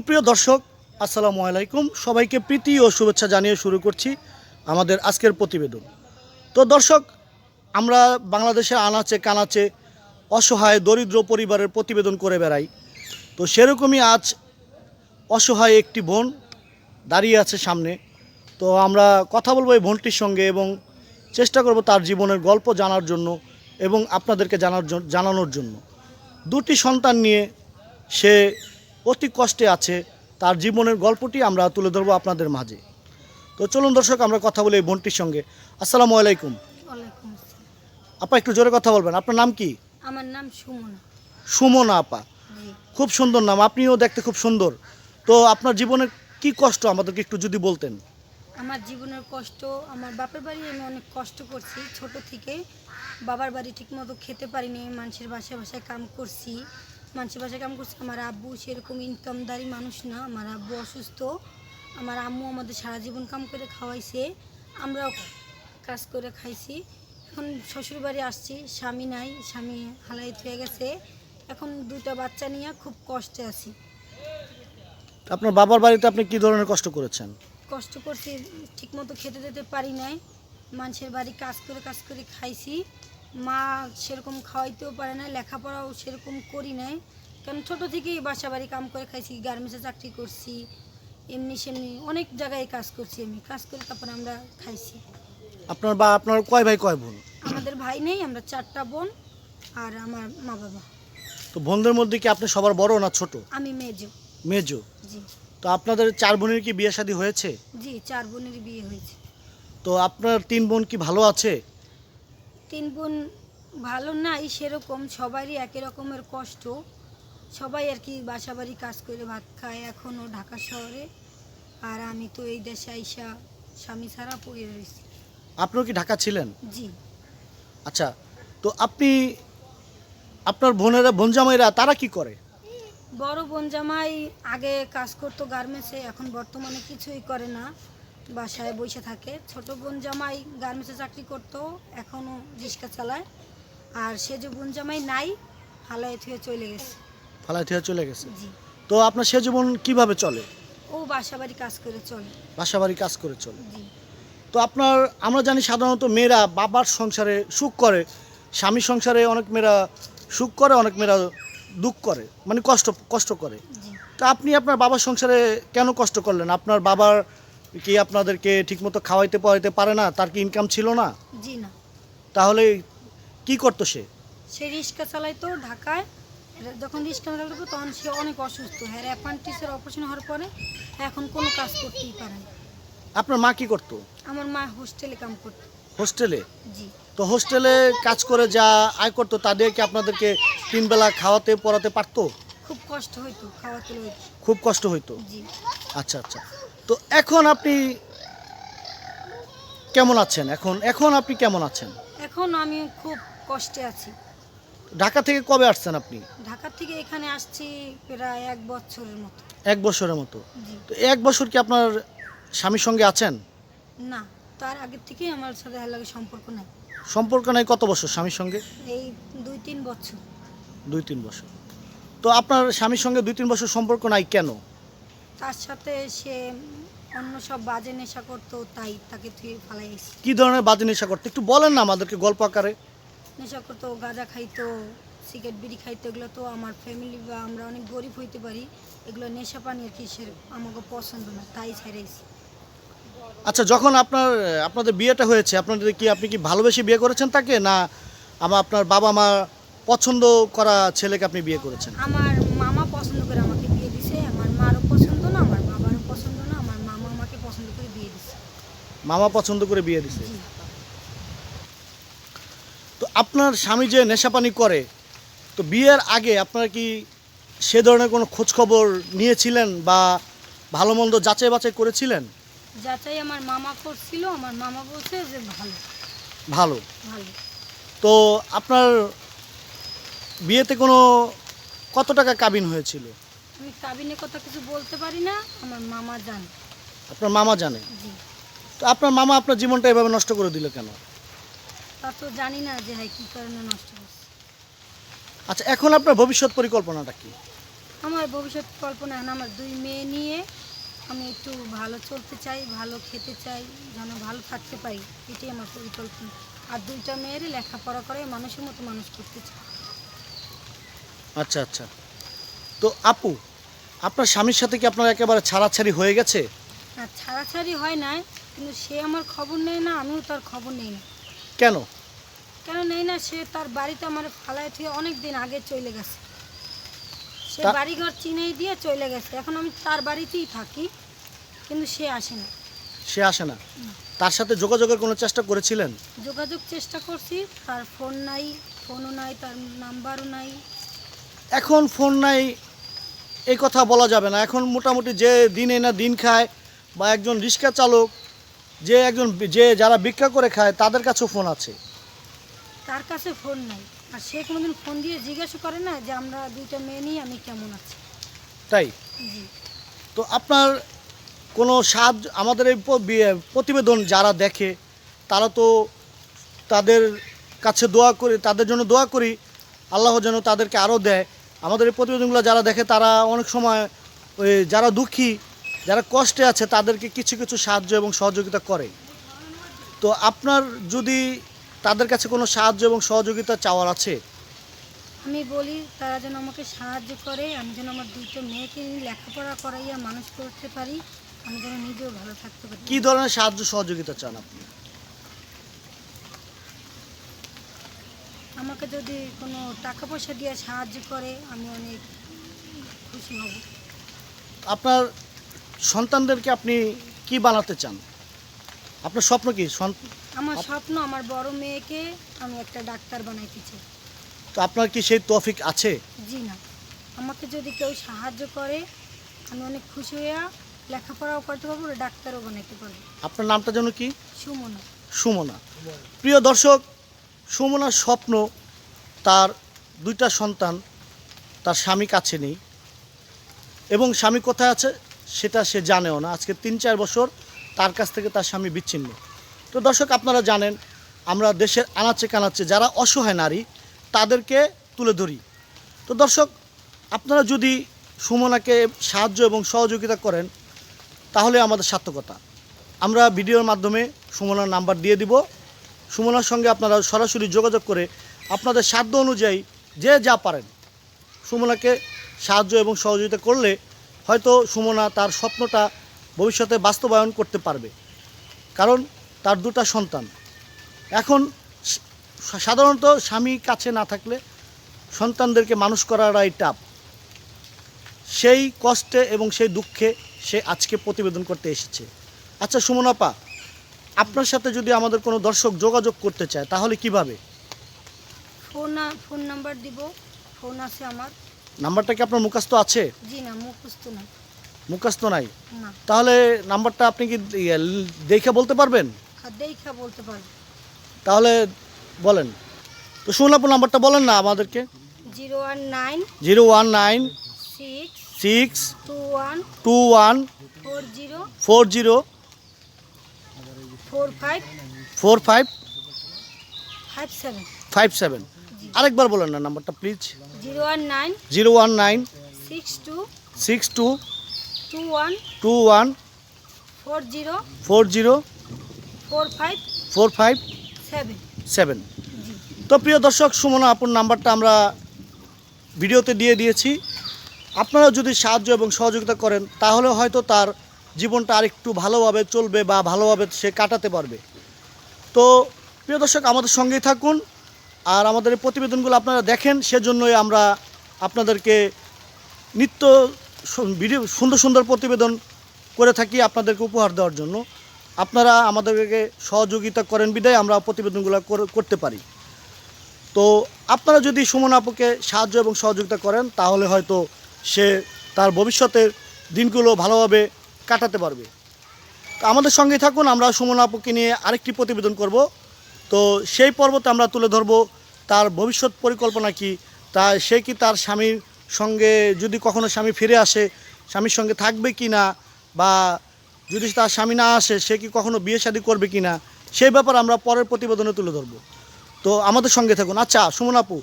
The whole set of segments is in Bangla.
সুপ্রিয় দর্শক, আসসালামু আলাইকুম। সবাইকে প্রীতি ও শুভেচ্ছা জানিয়ে শুরু করছি আমাদের আজকের প্রতিবেদন। তো দর্শক, আমরা বাংলাদেশের আনাচে কানাচে অসহায় দরিদ্র পরিবারের প্রতিবেদন করে বেড়াই। তো সেরকমই আজ অসহায় একটি বোন দাঁড়িয়ে আছে সামনে। তো আমরা কথা বলব এই বোনটির সঙ্গে এবং চেষ্টা করব তার জীবনের গল্প জানার জন্য এবং আপনাদেরকে জানার জন- জানানোর জন্য। দুটি সন্তান নিয়ে সে অতি কষ্টে আছে তার জীবনের গল্পটি আমরা তুলে ধরবো আপনাদের মাঝে। তো চলুন দর্শক আমরা কথা বলি এই বোনটির সঙ্গে। আসসালামু আলাইকুম। আপা একটু জোরে কথা বলবেন। আপনার নাম কি? আমার নাম সুমনা। সুমনা আপা। খুব সুন্দর নাম আপনিও দেখতে খুব সুন্দর। তো আপনার জীবনের কি কষ্ট আমাদেরকে একটু যদি বলতেন? আমার জীবনের কষ্ট আমার বাপের বাড়ি আমি অনেক কষ্ট করছি। ছোট থেকে বাবার বাড়ি ঠিকমতো খেতে পারিনি মানুষের বাসায় বাসায় কাম করছি। মানুষের বাসায় কাম করছে। আমার আব্বু সেরকম ইনকামদারি মানুষ না। আমার আব্বু অসুস্থ। আমার আম্মু আমাদের সারা জীবন কাম করে খাওয়াইছে। আমরাও কাজ করে খাইছি। এখন শ্বশুরবাড়ি আসছি স্বামী নাই স্বামী হালাই হয়ে গেছে। এখন দুটা বাচ্চা নিয়ে খুব কষ্টে আছি। আপনার বাবার বাড়িতে আপনি কি ধরনের কষ্ট করেছেন? কষ্ট করছি ঠিকমতো খেতে দিতে পারি নাই। মানুষের বাড়ি কাজ করে কাজ করে খাইছি। মা সেরকম খাওয়াইতেও পারে না লেখাপড়াও সেরকম করি নাই। কারণ ছোটো থেকেই বাসা বাড়ি কাম করে খাইছি গার্মেন্টসে চাকরি করছি এমনি সেমনি অনেক জায়গায় কাজ করছি আমি কাজ করে তারপর আমরা খাইছি। আপনার বা আপনার কয় ভাই কয় বোন? আমাদের ভাই নেই আমরা চারটা বোন আর আমার মা বাবা। তো বোনদের মধ্যে কি আপনি সবার বড় না ছোট? আমি মেজো। মেজো? জি। তো আপনাদের চার বোনের কি বিয়ে শাদী হয়েছে? জি চার বোনের বিয়ে হয়েছে। তো আপনার তিন বোন কি ভালো আছে? তিন বোন ভালো নাই সেরকম সবারই একই রকমের কষ্ট। সবাই আর কি বাসা বাড়ি কাজ করে ভাত খায় এখনও ঢাকা শহরে। আর আমি তো এই দেশে আইসা স্বামী ছাড়া পড়ে রয়েছি। আপনিও কি ঢাকা ছিলেন? জি। আচ্ছা তো আপনি আপনার বোনেরা বোন জামাইরা তারা কি করে? বড় বোন জামাই আগে কাজ করতো গার্মেন্টসে এখন বর্তমানে কিছুই করে না। বাসায় বসে থাকে। ছোট বোন জামাই গার্মেন্টসে চাকরি করতো এখনও রিক্সা চালায়। আর সে যে বোন জামাই নাই হালায় থুয়ে চলে গেছে। ফালাই থেকে চলে গেছে? জি। তো আপনার সে জীবন কীভাবে চলে? ও বাসা বাড়ি কাজ করে চলে। বাসা বাড়ি কাজ করে চলে। জি। তো আপনার আমরা জানি সাধারণত মেয়েরা বাবার সংসারে সুখ করে স্বামী সংসারে অনেক মেয়েরা সুখ করে অনেক মেয়েরা দুঃখ করে মানে কষ্ট কষ্ট করে। তা আপনি আপনার বাবার সংসারে কেন কষ্ট করলেন? আপনার বাবার কি আপনাদেরকে ঠিকমতো খাওয়াইতে পড়াইতে পারে না? তার কি ইনকাম ছিল না? জি না। তাহলে কি করতো সে? সে রিক্সা চালাইতো ঢাকায়। যখন রিক্সা চালাতো তখন সে অনেক অসুস্থ। হ্যাঁ অ্যাপান্টিসের অপারেশন হওয়ার পরে এখন কোনো কাজ করতেই পারে না। আপনার মা কি করতো? আমার মা হোস্টেলে কাম করতো। হোস্টেলে? জি। তো হোস্টেলে কাজ করে যা আয় করতো তা দিয়ে কি আপনাদেরকে তিন বেলা খাওয়াতে পড়াতে পারতো? খুব কষ্ট হইতো খাওয়াতে খুব কষ্ট হইতো? জি। আচ্ছা আচ্ছা। তো এখন আপনি কেমন আছেন? এখন এখন আপনি কেমন আছেন? এখন আমি খুব কষ্টে আছি। ঢাকা থেকে কবে আসছেন আপনি? ঢাকা থেকে এখানে আসছি প্রায় এক বছরের মতো। এক বছরের মতো। তো এক বছর কি আপনার স্বামীর সঙ্গে আছেন? না তার আগের থেকেই আমার সাথে লাগে সম্পর্ক নাই। সম্পর্ক নাই কত বছর স্বামীর সঙ্গে? এই দুই তিন বছর। দুই তিন বছর। তো আপনার স্বামীর সঙ্গে দুই তিন বছর সম্পর্ক নাই কেন? তার সাথে সে অন্য সব বাজে নেশা করতো তাই তাকে তুই ফালাইছি কি ধরনের বাজে নেশা করতে? একটু বলেন না আমাদেরকে গল্প আকারে। নেশা করতো গাঁজা খাইতো সিগারেট বিড়ি খাইতো এগুলো তো আমার ফ্যামিলি বা আমরা অনেক গরিব হইতে পারি। এগুলো নেশা পানি আর কি সে আমাকে পছন্দ না তাই ছেড়েছি আচ্ছা যখন আপনার আপনাদের বিয়েটা হয়েছে আপনাদের কি আপনি কি ভালোবেসে বিয়ে করেছেন তাকে? না আমার আপনার বাবা মা পছন্দ করা ছেলেকে আপনি বিয়ে করেছেন? আমার মামা পছন্দ করে আমাকে বিয়ে দিছে আমার মারও পছন্দ না আমার বাবারও পছন্দ না আমার মামা আমাকে পছন্দ করে বিয়ে দিছে মামা পছন্দ করে বিয়ে দিছে। তো আপনার স্বামী যে নেশাপানি করে তো বিয়ের আগে আপনারা কি সে ধরনের কোনো খোঁজ খবর নিয়েছিলেন বা ভালো মন্দ যাচাই বাছাই করেছিলেন? যাচাই আমার মামা করছিল আমার মামা বলছে যে ভালো। ভালো। ভালো। তো আপনার বিয়েতে কোনো কত টাকা কাবিন হয়েছিল? আমি কাবিনের কথা কিছু বলতে পারি না আমার মামা জানে। আপনার মামা জানে? জি। তো আপনার মামা আপনার জীবনটা এভাবে নষ্ট করে দিল কেন? তা তো জানি না যে হ্যাঁ কী কারণে নষ্ট করছে আচ্ছা এখন আপনার ভবিষ্যৎ পরিকল্পনাটা কি? আমার ভবিষ্যৎ কল্পনা এখন আমার দুই মেয়ে নিয়ে আমি একটু ভালো চলতে চাই ভালো খেতে চাই যেন ভালো থাকতে পারি এটাই আমার পরিকল্পনা। আর দুইটা মেয়েরই লেখাপড়া করে মানুষের মতো মানুষ করতে চাই। আচ্ছা আচ্ছা। তো আপু আপনার স্বামীর সাথে কি আপনার একেবারে ছাড়াছাড়ি হয়ে গেছে? আর ছাড়াছাড়ি হয় নাই। কিন্তু সে আমার খবর নেয় না আমিও তার খবর নেই না। কেন? কেন নেই না? সে তার বাড়িতে আমার ফালায় থেকে অনেক দিন আগে চলে গেছে। সে তা- বাড়িঘর চিনেই দিয়ে চলে গেছে। এখন আমি তার বাড়িতেই থাকি কিন্তু সে আসে না। সে আসে না? তার সাথে যোগাযোগের কোনো চেষ্টা করেছিলেন? যোগাযোগ চেষ্টা করছি তার ফোন নাই ফোনও নাই তার নাম্বারও নাই। এখন ফোন নাই এই কথা বলা যাবে না। এখন মোটামুটি যে দিনে না দিন খায় বা একজন রিক্সা চালক যে একজন যে যারা ভিক্ষা করে খায় তাদের কাছেও ফোন আছে। তার কাছে ফোন নাই। আর সে কোনোদিন ফোন দিয়ে জিজ্ঞাসা করে না যে আমরা দুইটা মেয়ে নিয়ে আমি কেমন আছি? তাই? জি। তো আপনার কোনো সাহায্য আমাদের এই প্রতিবেদন যারা দেখে তারা তো তাদের কাছে দোয়া করি তাদের জন্য দোয়া করি আল্লাহ যেন তাদেরকে আরও দেয়। আমাদের এই প্রতিবেদনগুলো যারা দেখে তারা অনেক সময় ওই যারা দুঃখী যারা কষ্টে আছে তাদেরকে কিছু কিছু সাহায্য এবং সহযোগিতা করে। তো আপনার যদি তাদের কাছে কোনো সাহায্য এবং সহযোগিতা চাওয়ার আছে? আমি বলি তারা যেন আমাকে সাহায্য করে আমি যেন আমার দুটো মেয়েকে লেখাপড়া করাইয়া মানুষ করতে পারি আমি যেন নিজেও ভালো থাকতে পারি। কী ধরনের সাহায্য সহযোগিতা চান আপনি? আমাকে যদি কোনো টাকা পয়সা দিয়ে সাহায্য করে আমি অনেক খুশি হব। আপনার সন্তানদেরকে আপনি কি বানাতে চান? আপনার স্বপ্ন কি? আমার স্বপ্ন আমার বড় মেয়েকে আমি একটা ডাক্তার বানাইতে চাই। তো আপনার কি সেই তৌফিক আছে? জি না। আমাকে যদি কেউ সাহায্য করে আমি অনেক খুশি হইয়া লেখাপড়াও করতে পারব আর ডাক্তারও বানাইতে পারব। আপনার নামটা যেন কি? সুমনা। সুমনা। প্রিয় দর্শক সুমনার স্বপ্ন তার দুইটা সন্তান তার স্বামী কাছে নেই। এবং স্বামী কোথায় আছে? সেটা সে জানেও না। আজকে তিন চার বছর তার কাছ থেকে তার স্বামী বিচ্ছিন্ন। তো দর্শক, আপনারা জানেন, আমরা দেশের আনাচে কানাচে যারা অসহায় নারী, তাদেরকে তুলে ধরি। তো দর্শক, আপনারা যদি সুমনাকে সাহায্য এবং সহযোগিতা করেন, তাহলে আমাদের সার্থকতা। আমরা ভিডিওর মাধ্যমে সুমনার নাম্বার দিয়ে দিব। সুমনার সঙ্গে আপনারা সরাসরি যোগাযোগ করে আপনাদের সাধ্য অনুযায়ী যে যা পারেন, সুমনাকে সাহায্য এবং সহযোগিতা করলে হয়তো সুমনা তার স্বপ্নটা ভবিষ্যতে বাস্তবায়ন করতে পারবে। কারণ তার দুটা সন্তান। এখন সাধারণত স্বামী কাছে না থাকলে সন্তানদেরকে মানুষ করাটাই টাপ সেই কষ্টে এবং সেই দুঃখে সে আজকে প্রতিবেদন করতে এসেছে। আচ্ছা সুমনাপা, আপনার সাথে যদি আমাদের কোনো দর্শক যোগাযোগ করতে চায়, তাহলে কীভাবে? ফোন ফোন নাম্বার দিব। ফোন আছে আমার। নাম্বারটা কি আপনার মুখস্থ আছে? জি না মুখস্থ না মুখস্থ নাই? না। তাহলে নাম্বারটা আপনি কি ইয়ে, দেখে বলতে পারবেন? দেখা বলতে পারব। তাহলে বলেন। তো সুমনাপুর নাম্বারটা বলেন না আমাদেরকে। Zero one nine zero one nine six six two one two one four zero four zero four five four five five seven. Five seven. আরেকবার বলেন না নাম্বারটা please zero one nine zero one nine six two six two two one two one four zero four zero four five four five seven seven. তো প্রিয় দর্শক সুমনা আপুর নাম্বারটা আমরা ভিডিওতে দিয়ে দিয়েছি। আপনারা যদি সাহায্য এবং সহযোগিতা করেন তাহলে হয়তো তার জীবনটা আরেকটু ভালোভাবে চলবে বা ভালোভাবে সে কাটাতে পারবে। তো প্রিয় দর্শক আমাদের সঙ্গেই থাকুন। আর আমাদের এই প্রতিবেদনগুলো আপনারা দেখেন, সেজন্যই আমরা আপনাদেরকে নিত্য সুন্দর সুন্দর প্রতিবেদন করে থাকি আপনাদেরকে উপহার দেওয়ার জন্য। আপনারা আমাদেরকে সহযোগিতা করেন, বিদায় আমরা প্রতিবেদনগুলো করে- করতে পারি। তো আপনারা যদি সুমন আপুকে সাহায্য এবং সহযোগিতা করেন, তাহলে হয়তো সে তার ভবিষ্যতের দিনগুলো ভালোভাবে কাটাতে পারবে। আমাদের সঙ্গে থাকুন, আমরা সুমন আপুকে নিয়ে আরেকটি প্রতিবেদন করব। তো সেই পর্বতে আমরা তুলে ধরব তার ভবিষ্যৎ পরিকল্পনা কি? তা সে কি তার স্বামীর সঙ্গে যদি কখনো স্বামী ফিরে আসে, স্বামীর সঙ্গে থাকবে কি না? বা যদি তার স্বামী না আসে, সে কি কখনো বিয়ে শাদী করবে কি না? সেই ব্যাপারে আমরা পরের প্রতিবেদনে তুলে ধরব। তো আমাদের সঙ্গে থাকুন। আচ্ছা সুমন আপু,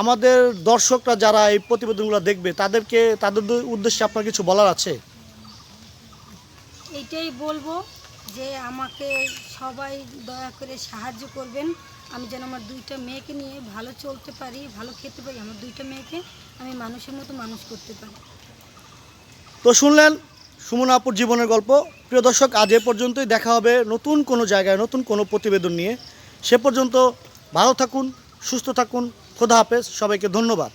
আমাদের দর্শকরা যারা এই প্রতিবেদনগুলো দেখবে, তাদেরকে, তাদের উদ্দেশ্যে আপনার কিছু বলার আছে? এটাই বলব যে আমাকে সবাই দয়া করে সাহায্য করবেন। আমি যেন আমার দুইটা মেয়েকে নিয়ে ভালো চলতে পারি, ভালো খেতে পারি, আমার দুইটা মেয়েকে আমি মানুষের মতো মানুষ করতে পারি। তো শুনলেন সুমনা আপুর জীবনের গল্প। প্রিয় দর্শক, আজ এ পর্যন্তই। দেখা হবে নতুন কোনো জায়গায়, নতুন কোনো প্রতিবেদন নিয়ে। সে পর্যন্ত ভালো থাকুন, সুস্থ থাকুন। খোদা হাফেজ। সবাইকে ধন্যবাদ।